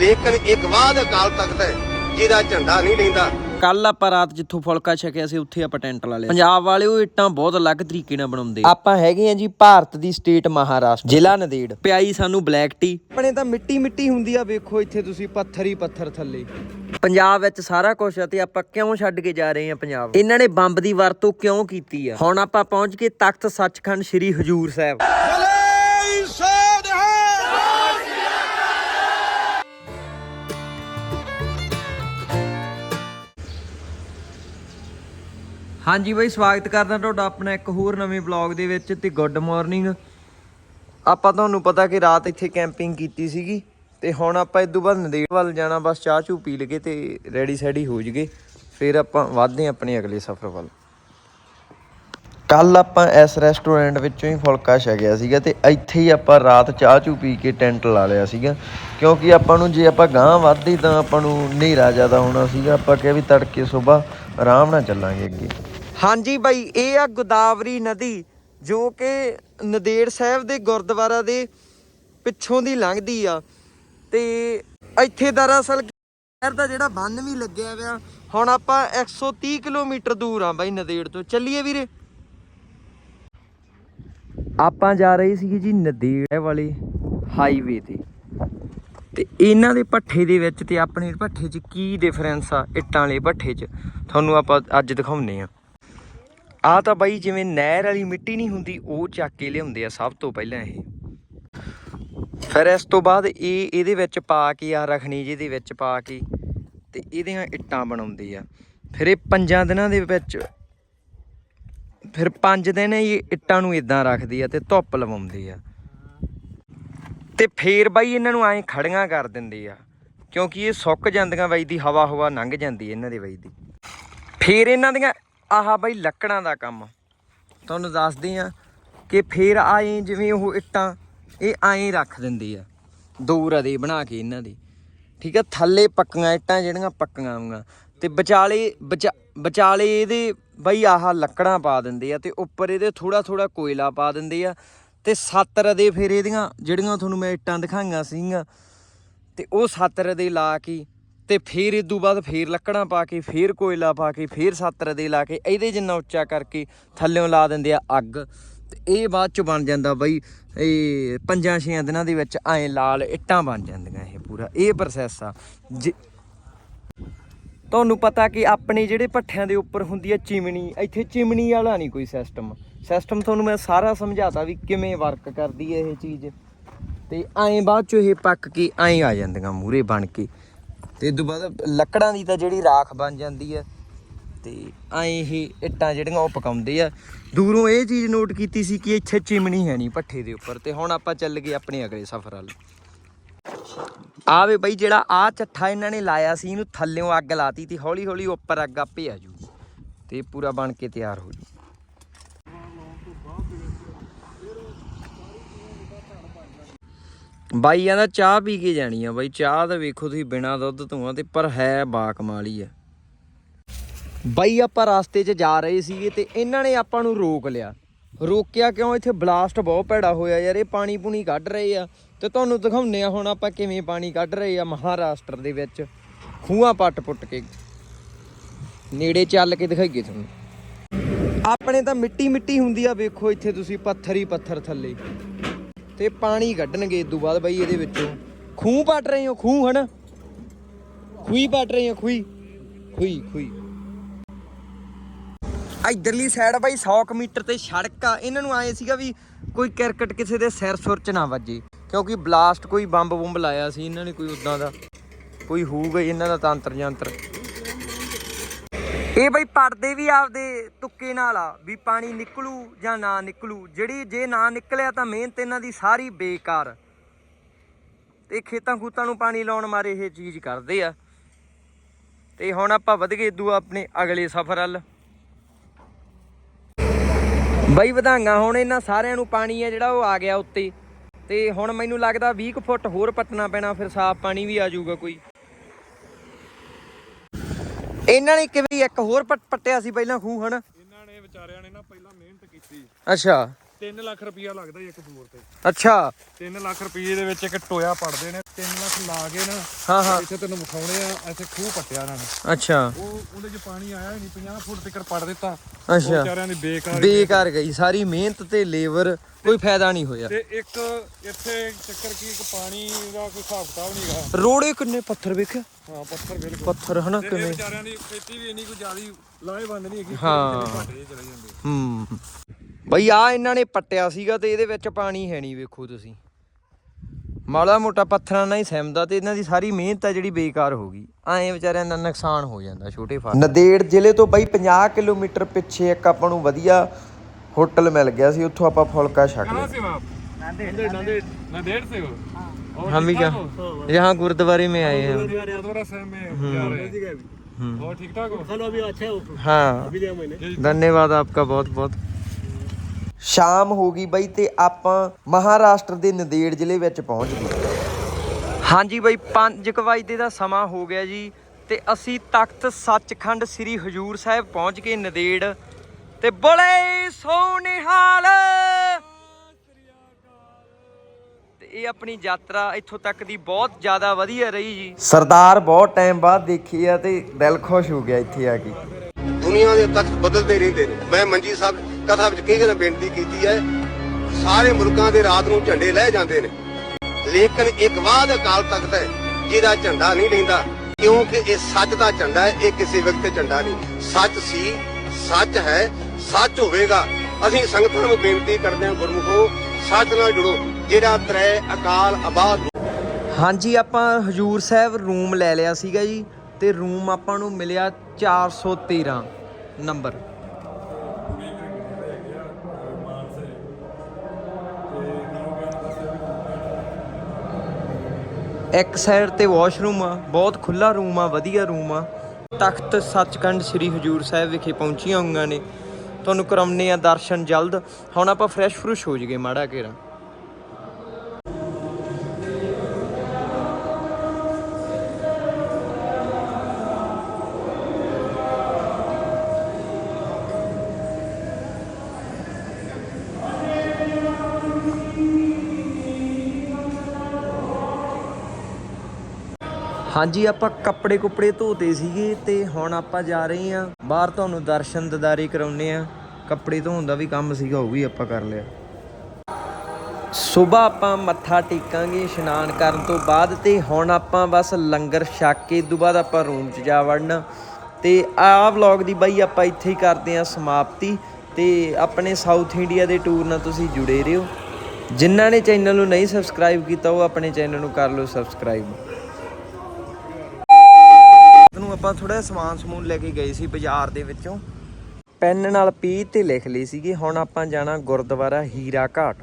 ਲੇਕਿਨ ਇੱਕ ਵਾਦ ਅਕਾਲ ਤਖਤ ਹੈ ਜਿਹਦਾ ਝੰਡਾ ਨਹੀਂ ਲੈਂਦਾ। ਕੱਲ ਆਪਾਂ ਰਾਤ ਜਿੱਥੋਂ ਫੁਲਕਾ ਛਕਿਆ ਸੀ ਉੱਥੇ ਆਪਾਂ ਟੈਂਟ ਲਾ ਲਿਆ। ਪੰਜਾਬ ਵਾਲੇ ਉਹ ਇੱਟਾਂ ਬਹੁਤ ਅਲੱਗ ਤਰੀਕੇ ਨਾਲ ਬਣਾਉਂਦੇ ਆਪਾਂ ਹੈਗੇ ਆ ਜੀ ਭਾਰਤ ਦੀ ਸਟੇਟ ਮਹਾਰਾਸ਼ਟਰ ਜ਼ਿਲ੍ਹਾ ਨੰਦੇੜ। ਪਿਆਈ ਸਾਨੂੰ ਬਲੈਕ ਟੀ। ਆਪਣੇ ਤਾਂ ਮਿੱਟੀ ਮਿੱਟੀ ਹੁੰਦੀ ਆ ਵੇਖੋ ਇੱਥੇ ਤੁਸੀਂ ਪੱਥਰ ਹੀ ਪੱਥਰ ਥੱਲੇ। ਪੰਜਾਬ ਵਿੱਚ ਸਾਰਾ ਕੁਝ ਆ ਤੇ ਆਪਾਂ ਕਿਉਂ ਛੱਡ ਕੇ ਜਾ ਰਹੇ ਆ ਪੰਜਾਬ ਇਹਨਾਂ ਨੇ ਬੰਬ ਦੀ ਵਰਤੋਂ ਕਿਉਂ ਕੀਤੀ ਆ? ਹੁਣ ਆਪਾਂ ਪਹੁੰਚ ਕੇ ਤਖਤ ਸੱਚਖੰਡ ਸ੍ਰੀ ਹਜੂਰ ਸਾਹਿਬ। ਹਾਂਜੀ ਬਾਈ, ਸਵਾਗਤ ਕਰਦਾ ਤੁਹਾਡਾ ਆਪਣਾ ਇੱਕ ਹੋਰ ਨਵੇਂ ਵਲੌਗ ਦੇ ਵਿੱਚ ਤੇ ਗੁੱਡ ਮਾਰਨਿੰਗ ਆਪਾਂ ਤੁਹਾਨੂੰ ਪਤਾ ਕਿ ਰਾਤ ਇੱਥੇ ਕੈਂਪਿੰਗ ਕੀਤੀ ਸੀਗੀ ਤੇ ਹੁਣ ਆਪਾਂ ਇਦੋਂ ਬਾਅਦ ਨੰਦੇੜ ਵੱਲ ਜਾਣਾ, ਬਸ ਚਾਹ ਚੂ ਪੀ ਲਗੇ ਤੇ ਰੈਡੀ ਸੈਡੀ ਹੋ ਜਗੇ ਫਿਰ ਆਪਾਂ ਵਧਦੇ ਹਾਂ ਆਪਣੇ ਅਗਲੇ ਸਫ਼ਰ ਵੱਲ। ਕੱਲ ਆਪਾਂ ਇਸ ਰੈਸਟੋਰੈਂਟ ਵਿੱਚੋਂ ਹੀ ਫੁਲਕਾ ਛਕਿਆ ਸੀਗਾ ਤੇ ਇੱਥੇ ਹੀ ਆਪਾਂ ਰਾਤ ਚਾਹ ਚੂ ਪੀ ਕੇ ਟੈਂਟ ਲਾ ਲਿਆ ਸੀਗਾ। ਕਿਉਂਕਿ ਆਪਾਂ ਨੂੰ ਜੇ ਆਪਾਂ ਗਾਂਹ ਵੱਧਦੇ ਤਾਂ ਆਪਾਂ ਨੂੰ ਹਨੇਰਾ ਜ਼ਿਆਦਾ ਹੋਣਾ ਸੀਗਾ। ਆਪਾਂ ਕਿਹਾ ਵੀ ਤੜਕੇ ਸਵੇਰ ਆਰਾਮ ਨਾਲ ਚੱਲਾਂਗੇ ਅੱਗੇ। ਹਾਂਜੀ ਬਾਈ, ਇਹ ਆ ਗੋਦਾਵਰੀ ਨਦੀ, ਜੋ ਕਿ ਨਦੇੜ ਸਾਹਿਬ ਦੇ ਗੁਰਦੁਆਰਾ ਦੇ ਪਿੱਛੋਂ ਦੀ ਲੰਘਦੀ ਆ। ਤੇ ਇੱਥੇ ਦਰਅਸਲ ਸ਼ਹਿਰ ਦਾ ਜਿਹੜਾ ਬੰਨ ਵੀ ਲੱਗਿਆ ਹੋਇਆ, ਹੁਣ ਆਪਾਂ 130 ਕਿਲੋਮੀਟਰ ਦੂਰ ਆ ਬਾਈ ਨਦੇੜ ਤੋਂ। ਚੱਲੀਏ ਵੀਰੇ। ਆਪਾਂ ਜਾ ਰਹੇ ਸੀਗੇ ਜੀ ਨਦੇੜ ਵਾਲੇ ਹਾਈਵੇ ਤੇ। ਤੇ ਇਹਨਾਂ ਦੇ ਭੱਠੇ ਦੇ ਵਿੱਚ ਤੇ ਆਪਣੇ ਭੱਠੇ 'ਚ ਕੀ ਡਿਫਰੈਂਸ ਆ? ਇੱਟਾਂ ਵਾਲੇ ਭੱਠੇ 'ਚ। ਤੁਹਾਨੂੰ ਆਪਾਂ ਅੱਜ ਦਿਖਾਉਨੇ ਆ ਆ ਤਾਂ ਬਾਈ ਜਿਵੇਂ ਨਹਿਰ ਵਾਲੀ ਮਿੱਟੀ ਨਹੀਂ ਹੁੰਦੀ, ਉਹ ਚੱਕ ਕੇ ਲਿਆਉਂਦੇ ਆ ਸਭ ਤੋਂ ਪਹਿਲਾਂ ਇਹ। ਫਿਰ ਇਸ ਤੋਂ ਬਾਅਦ ਇਹ ਇਹਦੇ ਵਿੱਚ ਪਾ ਕੇ ਆ ਰਖਣੀ ਜਿਹਦੇ ਵਿੱਚ ਪਾ ਕੇ ਤੇ ਇਹਦੀਆਂ ਇੱਟਾਂ ਬਣਾਉਂਦੇ ਆ। ਫਿਰ ਇਹ ਪੰਜਾਂ ਦਿਨਾਂ ਦੇ ਵਿੱਚ ਫਿਰ ਪੰਜ ਦਿਨ ਇਹ ਇੱਟਾਂ ਨੂੰ ਇਦਾਂ ਰੱਖਦੀ ਆ ਤੇ ਧੁੱਪ ਲਵਾਉਂਦੇ ਆ। ਤੇ ਫੇਰ ਬਾਈ ਇਹਨਾਂ ਨੂੰ ਐਂ ਖੜੀਆਂ ਕਰ ਦਿੰਦੇ ਆ, ਕਿਉਂਕਿ ਇਹ ਸੁੱਕ ਜਾਂਦੀਆਂ ਬਾਈ ਦੀ ਹਵਾ ਹਵਾ ਲੰਘ ਜਾਂਦੀ ਇਹਨਾਂ ਦੇ ਬਾਈ ਦੀ। ਫੇਰ ਇਹਨਾਂ ਦੀਆਂ ਆਹ ਬਾਈ ਲੱਕੜਾਂ ਦਾ ਕੰਮ। ਤੁਹਾਨੂੰ ਦੱਸਦੇ ਆ ਕਿ ਫੇਰ ਆਏ ਜਿਵੇਂ ਉਹ ਇੱਟਾਂ, ਇਹ ਐਂ ਰੱਖ ਦਿੰਦੇ ਆ। ਦੋ ਰਦੇ ਬਣਾ ਕੇ ਇਹਨਾਂ ਦੇ। ਠੀਕ ਆ, ਥੱਲੇ ਪੱਕੀਆਂ ਇੱਟਾਂ ਜਿਹੜੀਆਂ ਪੱਕੀਆਂ ਆਉਂਗਾ ਤੇ ਵਿਚਾਲੇ, ਵਿਚਾ- ਵਿਚਾਲੇ ਇਹਦੇ ਬਈ ਆਹ ਲੱਕੜਾਂ ਪਾ ਦਿੰਦੇ ਆ ਤੇ ਉੱਪਰ ਇਹਦੇ ਥੋੜਾ ਥੋੜਾ ਕੋਇਲਾ ਪਾ ਦਿੰਦੇ ਆ। ਤੇ ਸੱਤ ਰਦੇ ਫਿਰ ਇਹਦੀਆਂ ਜਿਹੜੀਆਂ ਤੁਹਾਨੂੰ ਮੈਂ ਇੱਟਾਂ ਦਿਖਾਈਆਂ ਸੀਗੀਆਂ, ਤੇ ਉਹ ਸੱਤ ਰਦੇ ਲਾ ਕੇ ਤੇ ਫਿਰ ਤੋਂ ਬਾਅਦ ਫਿਰ ਲੱਕੜਾਂ ਪਾ ਕੇ, ਫਿਰ ਕੋਇਲਾ ਪਾ ਕੇ, ਫਿਰ ਸੱਤਰ ਦੇ ਲਾ ਕੇ ਇਹਦੇ ਜਿੰਨਾ ਉੱਚਾ ਕਰਕੇ ਥੱਲੇੋਂ ਲਾ ਦਿੰਦੇ ਆ ਅੱਗ। ਤੇ ਇਹ ਬਾਅਦ ਚ ਬਣ ਜਾਂਦਾ ਬਈ ਇਹ ਪੰਜਾਂ ਛੇਆਂ ਦਿਨਾਂ ਦੇ ਵਿੱਚ ਐਂ ਲਾਲ ਇੱਟਾਂ ਬਣ ਜਾਂਦੀਆਂ ਇਹ ਪੂਰਾ। ਇਹ ਪ੍ਰੋਸੈਸ ਆ। ਜੇ- ਤੁਹਾਨੂੰ ਪਤਾ ਕਿ ਆਪਣੇ ਜਿਹੜੇ ਭੱਠਿਆਂ ਦੇ ਉੱਪਰ ਹੁੰਦੀ ਹੈ ਚਿਮਣੀ ਇੱਥੇ ਚਿਮਣੀ ਵਾਲਾ ਨਹੀਂ ਕੋਈ ਸਿਸਟਮ ਸਿਸਟਮ ਤੁਹਾਨੂੰ ਮੈਂ ਸਾਰਾ ਸਮਝਾਤਾ ਵੀ ਕਿਵੇਂ ਵਰਕ ਕਰਦੀ ਹੈ ਇਹ ਚੀਜ਼। ਤੇ ਐਂ ਬਾਅਦ ਚ ਇਹ ਪੱਕ ਕੇ ਐਂ ਆ ਜਾਂਦੀਆਂ ਮੂਰੇ ਬਣ ਕੇ। ਤੇ ਇਦੋਂ ਬਾਅਦ ਲੱਕੜਾਂ ਦੀ ਤਾਂ ਜਿਹੜੀ ਰਾਖ ਬਣ ਜਾਂਦੀ ਹੈ ਤੇ ਐਂ ਇਹ ਇੱਟਾਂ ਜਿਹੜੀਆਂ ਉਹ ਪਕਾਉਂਦੇ ਆ। ਦੂਰੋਂ ਇਹ ਚੀਜ਼ ਨੋਟ ਕੀਤੀ ਸੀ ਕਿ ਇੱਥੇ ਚਿਮਣੀ ਹੈ ਨਹੀਂ ਭੱਠੇ ਦੇ ਉੱਪਰ ਤੇ ਹੁਣ ਆਪਾਂ ਚੱਲ ਗਏ ਆਪਣੇ ਅਗਲੇ ਸਫ਼ਰ ਵੱਲ। ਆ ਵੇ ਬਈ ਜਿਹੜਾ ਆ ਚੱਠਾ ਇਹਨਾਂ ਨੇ ਲਾਇਆ ਸੀ, ਇਹਨੂੰ ਥੱਲਿਓਂ ਅੱਗ ਲਾਤੀ ਤੇ ਹੌਲੀ ਹੌਲੀ ਉੱਪਰ ਅੱਗ ਆਪੇ ਆ ਜੂ ਤੇ ਪੂਰਾ ਬਣ ਕੇ ਤਿਆਰ ਹੋ ਜੂ ਬਾਈ ਕਹਿੰਦਾ ਚਾਹ ਪੀ ਕੇ ਜਾਣੀ ਆ ਬਾਈ, ਚਾਹ ਤਾਂ ਵੇਖੋ ਤੁਸੀਂ ਬਿਨਾ ਦੁੱਧ ਤੋਂ ਆ ਤੇ, ਪਰ ਹੈ ਬਾ ਹੀ ਆ। ਬਾਈ ਆਪਾਂ ਰਸਤੇ 'ਚ ਜਾ ਰਹੇ ਸੀਗੇ ਤੇ ਇਹਨਾਂ ਨੇ ਆਪਾਂ ਨੂੰ ਰੋਕ ਲਿਆ। ਰੋਕਿਆ ਕਿਉਂ? ਇੱਥੇ ਬਲਾਸਟ ਬਹੁਤ ਭੈੜਾ ਹੋਇਆ ਯਾਰ, ਇਹ ਪਾਣੀ ਪੂਣੀ ਕੱਢ ਰਹੇ ਆ। ਤੇ ਤੁਹਾਨੂੰ ਦਿਖਾਉਂਦੇ ਆ ਹੁਣ ਆਪਾਂ ਕਿਵੇਂ ਪਾਣੀ ਕੱਢ ਰਹੇ ਆ ਮਹਾਰਾਸ਼ਟਰ ਦੇ ਵਿੱਚ। ਖੂਹਾਂ ਪੱਟ ਪੁੱਟ ਕੇ। ਨੇੜੇ ਚੱਲ ਕੇ ਦਿਖਾਈਏ ਤੁਹਾਨੂੰ। ਆਪਣੇ ਤਾਂ ਮਿੱਟੀ ਮਿੱਟੀ ਹੁੰਦੀ ਆ, ਵੇਖੋ ਇੱਥੇ ਤੁਸੀਂ ਪੱਥਰ ਹੀ ਪੱਥਰ ਥੱਲੇ। ਤੇ ਪਾਣੀ ਕੱਢਣਗੇ ਇਦੋਂ ਬਾਅਦ ਬਾਈ ਇਹਦੇ ਵਿੱਚੋਂ। ਖੂਹ ਪੱਟ ਰਹੇ ਹੋ, ਖੂਹ ਹਨਾ? ਖੂਹੀ ਪੱਟ ਰਹੇ ਹੋ, ਖੂਹੀ? ਖੂਹੀ ਖੂਹੀ। ਇਧਰਲੀ ਸਾਈਡ ਬਾਈ 100 ਕੁ ਮੀਟਰ ਤੇ ਸੜਕ ਆ। ਇਹਨਾਂ ਨੂੰ ਆਏ ਸੀਗਾ ਵੀ ਕੋਈ ਕ੍ਰਿਕਟ ਕਿਸੇ ਦੇ ਸਿਰ ਸੁਰ ਚ ਨਾ ਵੱਜੇ। ਕਿਉਂਕਿ ਬਲਾਸਟ ਕੋਈ ਬੰਬ ਬੰਬ ਲਾਇਆ ਸੀ, ਇਹਨਾਂ ਨੇ ਕੋਈ ਉਦਾਂ ਦਾ। ਕੋਈ ਹੋਊਗਾ ਹੀ, ਇਹਨਾਂ ਦਾ ਤੰਤਰ ਜੰਤਰ ਇਹ ਬਈ ਪੜਦੇ ਵੀ ਆਪਦੇ ਤੁੱਕੇ ਨਾਲ ਆ, ਵੀ ਪਾਣੀ ਨਿਕਲੂ ਜਾਂ ਨਾ ਨਿਕਲੂ। ਜਿਹੜੀ ਜੇ ਨਾ ਨਿਕਲਿਆ ਤਾਂ ਮਿਹਨਤ ਇਹਨਾਂ ਦੀ ਸਾਰੀ ਬੇਕਾਰ। ਤੇ ਖੇਤਾਂ ਖੂਤਾਂ ਨੂੰ ਪਾਣੀ ਲਾਉਣ ਮਾਰੇ ਇਹ ਚੀਜ਼ ਕਰਦੇ ਆ। ਤੇ ਹੁਣ ਆਪਾਂ ਵਧ ਗਏ ਦੂ ਆਪਣੇ ਅਗਲੇ ਸਫ਼ਰ ਵੱਲ। ਬਈ ਵਧਾਂਗਾ ਹੁਣ ਇਹਨਾਂ ਸਾਰਿਆਂ ਨੂੰ ਪਾਣੀ ਆ ਜਿਹੜਾ ਉਹ ਆ ਗਿਆ ਉੱਤੇ। ਤੇ ਹੁਣ ਮੈਨੂੰ ਲੱਗਦਾ 20 ਕੁ ਫੁੱਟ ਹੋਰ ਪੱਟਣਾ ਪੈਣਾ, ਫਿਰ ਸਾਫ਼ ਪਾਣੀ ਵੀ ਆ ਜਾਊਗਾ ਕੋਈ। ਇਹਨਾਂ ਨੇ ਕਿਵੇਂ ਇੱਕ ਹੋਰ ਪੱਟ- ਪੱਟਿਆ ਸੀ ਪਹਿਲਾਂ ਖੂਹ ਹਨ? ਇਹਨਾਂ ਨੇ ਵਿਚਾਰਿਆਂ ਨੇ ਨਾ ਪਹਿਲਾਂ ਮਿਹਨਤ ਕੀਤੀ। ਅੱਛਾ। 3 ਲੱਖ ਰੁਪਇਆ ਲੱਗਦਾ ਜੀ ਇੱਕ ਬੋਰ ਤੇ। ਅੱਛਾ। 3 ਲੱਖ ਰੁਪਏ ਦੇ ਵਿੱਚ ਇੱਕ ਟੋਇਆ ਪੜਦੇ ਨੇ 3 ਲੱਖ ਲਾ ਕੇ ਨਾ ਹਾਂ ਹਾਂ। ਇੱਥੇ ਤੈਨੂੰ ਵਿਖਾਉਣੇ ਆ ਇੱਥੇ ਖੂਹ ਪੱਟਿਆ ਇਹਨਾਂ ਨੇ। ਅੱਛਾ। ਉਹ ਉਹਦੇ 'ਚ ਪਾਣੀ ਆਇਆ ਹੀ ਨਹੀਂ 50 ਫੁੱਟ ਤੱਕ ਪੜ ਦਿੱਤਾ। ਅੱਛਾ। ਵਿਚਾਰਿਆਂ ਦੀ ਬੇਕਾਰ ਬੇਕਾਰ ਗਈ। ਸਾਰੀ ਮਿਹਨਤ ਤੇ ਲੇਬਰ ਕੋਈ ਫਾਇਦਾ ਨਹੀਂ ਹੋਇਆ। ਤੇ ਇੱਕ ਇੱਥੇ ਚੱਕਰ ਕੀ ਇੱਕ ਪਾਣੀ ਦਾ ਕੋਈ ਹਿਸਾਬ ਕਿਤਾਬ ਨਹੀਂਗਾ ਰੋੜੇ ਕਿੰਨੇ ਪੱਥਰ ਵੇਖਿਆ? ਹਾਂ ਪੱਥਰ ਬਿਲਕੁਲ। ਪੱਥਰ ਹਨਾ ਕਿਵੇਂ? ਵਿਚਾਰਿਆਂ ਦੀ ਖੇਤੀ ਵੀ ਇੰਨੀ ਕੋਈ ਜ਼ਿਆਦੀ ਲਾਹੇਵੰਦ ਨਹੀਂ ਹੈਗੀ ਹਾਂ। ਹੂੰ। ਬਈ ਆ ਇਹਨਾਂ ਨੇ ਪੱਟਿਆ ਸੀਗਾ ਤੇ ਇਹਦੇ ਵਿੱਚ ਪਾਣੀ ਹੈ ਨਹੀਂ ਵੇਖੋ ਤੁਸੀਂ। ਮਾੜਾ ਮੋਟਾ ਪੱਥਰਾਂ ਨਾਲ ਹੀ ਸਿਮਦਾ ਤੇ ਇਹਨਾਂ ਦੀ ਸਾਰੀ ਮਿਹਨਤ ਆ ਜਿਹੜੀ ਬੇਕਾਰ ਹੋ ਗਈ। ਐਂ ਵਿਚਾਰਿਆਂ ਦਾ ਨੁਕਸਾਨ ਹੋ ਜਾਂਦਾ ਛੋਟੇ ਫਾਰਮ ਨਦੇੜ ਜ਼ਿਲ੍ਹੇ ਤੋਂ ਬਈ 50 ਕਿਲੋਮੀਟਰ ਪਿੱਛੇ ਇੱਕ ਆਪਾਂ ਨੂੰ ਵਧੀਆ ਹੋਟਲ ਮਿਲ ਗਿਆ ਸੀ ਉੱਥੋਂ ਆਪਾਂ ਫੁਲਕਾ ਛਕ कहाँ ਲਿਆ से हो आप नांदेड़ नांदेड़ नांदेड़ से हो और हम भी ठीक क्या ठाक हो? यहाँ गुरुद्वारे में आए हैं गुरुद्वारा साहब में जा रहे हैं हम्म। और ठीक ठाक हो हाँ ਧੰਨਵਾਦ ਆਪਕਾ ਬਹੁਤ ਬਹੁਤ ਸ਼ਾਮ ਹੋ ਗਈ ਬਈ ਤੇ ਆਪਾਂ ਮਹਾਰਾਸ਼ਟਰ ਦੇ ਨੰਦੇੜ ਜ਼ਿਲ੍ਹੇ ਵਿੱਚ ਪਹੁੰਚ ਗਏ ਹਾਂਜੀ ਬਈ 5 ਵਜੇ ਦਾ ਸਮਾਂ ਹੋ ਗਿਆ ਜੀ ਤੇ ਅਸੀਂ ਤਖਤ ਸੱਚਖੰਡ ਸ੍ਰੀ ਹਜੂਰ ਸਾਹਿਬ ਪਹੁੰਚ ਗਏ ਨੰਦੇੜ ਤੇ ਬੜੇ ਸੋਨਿਹਾਲ ਤੇ ਇਹ ਆਪਣੀ ਯਾਤਰਾ ਇੱਥੋਂ ਤੱਕ ਦੀ ਬਹੁਤ ਜ਼ਿਆਦਾ ਵਧੀਆ ਰਹੀ ਜੀ। ਸਰਦਾਰ ਬਹੁਤ ਟਾਈਮ ਬਾਅਦ ਦੇਖੀ ਆ ਤੇ ਦਿਲ ਖੁਸ਼ ਹੋ ਗਿਆ ਇੱਥੇ ਆ ਕੇ। ਦੁਨੀਆ ਦੇ ਤਖਤ ਬਦਲਦੇ ਰਹਿੰਦੇ ਨੇ। ਮੈਂ ਮੰਜੀ ਸਾਹਿਬ ਕਥਾ ਵਿੱਚ ਕਈ ਵਾਰ ਬੇਨਤੀ ਕੀਤੀ ਹੈ। ਸਾਰੇ ਮੁਲਕਾਂ ਦੇ ਰਾਤ ਨੂੰ ਝੰਡੇ ਲਹਿ ਜਾਂਦੇ ਨੇ। ਲੇਕਿਨ ਇੱਕ ਵਾਦ ਅਕਾਲ ਤਖਤ ਹੈ ਜਿਹਦਾ ਝੰਡਾ ਨਹੀਂ ਲੈਂਦਾ। ਕਿਉਂਕਿ ਇਹ ਸੱਚ ਦਾ ਝੰਡਾ ਹੈ ਇਹ ਕਿਸੇ ਵਿਅਕਤੀ ਦਾ ਝੰਡਾ ਨਹੀਂ। ਸੱਚ ਸੀ ਸੱਚ ਹੈ ਸੱਚ ਹੋਵੇਗਾ। ਅਸੀਂ ਸੰਗਤਾਂ ਨੂੰ ਬੇਨਤੀ ਕਰਦੇ ਹਾਂ ਗੁਰਮੁਖੋ, ਸੱਚ ਨਾਲ ਜੁੜੋ। ਜਿਹੜਾ ਤ੍ਰੈ ਅਕਾਲ ਆਬਾਦ ਹਾਂਜੀ, ਆਪਾਂ ਹਜੂਰ ਸਾਹਿਬ ਰੂਮ ਲੈ ਲਿਆ ਸੀਗਾ ਜੀ, ਤੇ ਰੂਮ ਆਪਾਂ ਨੂੰ ਮਿਲਿਆ 413 ਨੰਬਰ। ਇੱਕ ਸਾਈਡ ਤੇ ਵਾਸ਼ਰੂਮ ਆ, ਬਹੁਤ ਖੁੱਲਾ ਰੂਮ ਆ, ਵਧੀਆ ਰੂਮ ਆ। ਤਖਤ ਸੱਚਖੰਡ ਸ੍ਰੀ ਹਜੂਰ ਸਾਹਿਬ ਵਿਖੇ ਪਹੁੰਚੀਆਂ ਹੋਈਆਂ ਨੇ। ਤੁਹਾਨੂੰ ਕਰਾਉਣੇ ਆ ਦਰਸ਼ਨ ਜਲਦ। ਹੁਣ ਆਪਾਂ ਫਰੈਸ਼ ਫਰੂਸ਼ ਹੋ ਜਗੇ ਮਾੜਾ ਘੇਰਾ। ਹਾਂਜੀ, ਆਪਾਂ ਕੱਪੜੇ ਕੁਪੜੇ ਧੋਤੇ ਸੀਗੇ ਤੇ ਹੁਣ ਆਪਾਂ ਜਾ ਰਹੇ ਹਾਂ। ਬਾਹਰ ਤੁਹਾਨੂੰ ਦਰਸ਼ਨ ਦਿਦਾਰੇ ਕਰਾਉਨੇ ਆ ਕੱਪੜੇ ਧੋਣ ਦਾ ਵੀ ਕੰਮ ਸੀਗਾ, ਉਹ ਵੀ ਆਪਾਂ ਕਰ ਲਿਆ। ਸਵੇਰ ਆਪਾਂ ਮੱਥਾ ਟੇਕਾਂਗੇ ਇਸ਼ਨਾਨ ਕਰਨ ਤੋਂ ਬਾਅਦ ਤੇ ਹੁਣ ਆਪਾਂ ਬਸ ਲੰਗਰ ਛਕ ਕੇ ਤੋਂ ਬਾਅਦ ਆਪਾਂ ਰੂਮ 'ਚ ਜਾ ਵੜਨਾ। ਤੇ ਆਹ ਵਲੌਗ ਦੀ ਬਾਈ ਆਪਾਂ ਇੱਥੇ ਹੀ ਕਰਦੇ ਹਾਂ ਸਮਾਪਤੀ। ਤੇ ਆਪਣੇ ਸਾਊਥ ਇੰਡੀਆ ਦੇ ਟੂਰ ਨਾਲ ਤੁਸੀਂ ਜੁੜੇ ਰਹੋ। ਜਿਨ੍ਹਾਂ ਨੇ ਚੈਨਲ ਨੂੰ ਨਹੀਂ ਸਬਸਕ੍ਰਾਈਬ ਕੀਤਾ, ਉਹ ਆਪਣੇ ਚੈਨਲ ਨੂੰ ਕਰ ਲਓ ਸਬਸਕ੍ਰਾਈਬ ਨੂੰ ਆਪਾਂ ਥੋੜਾ ਸਮਾਨ ਸਮੂਨ ਲੈ ਕੇ ਗਏ ਸੀ ਬਾਜ਼ਾਰ ਦੇ ਵਿੱਚੋਂ। ਪੈਨ ਨਾਲ ਪੀ ਤੇ ਲਿਖ ਲਈ ਸੀਗੀ, ਹੁਣ ਆਪਾਂ ਜਾਣਾ ਗੁਰਦੁਆਰਾ ਹੀਰਾ ਘਾਟ।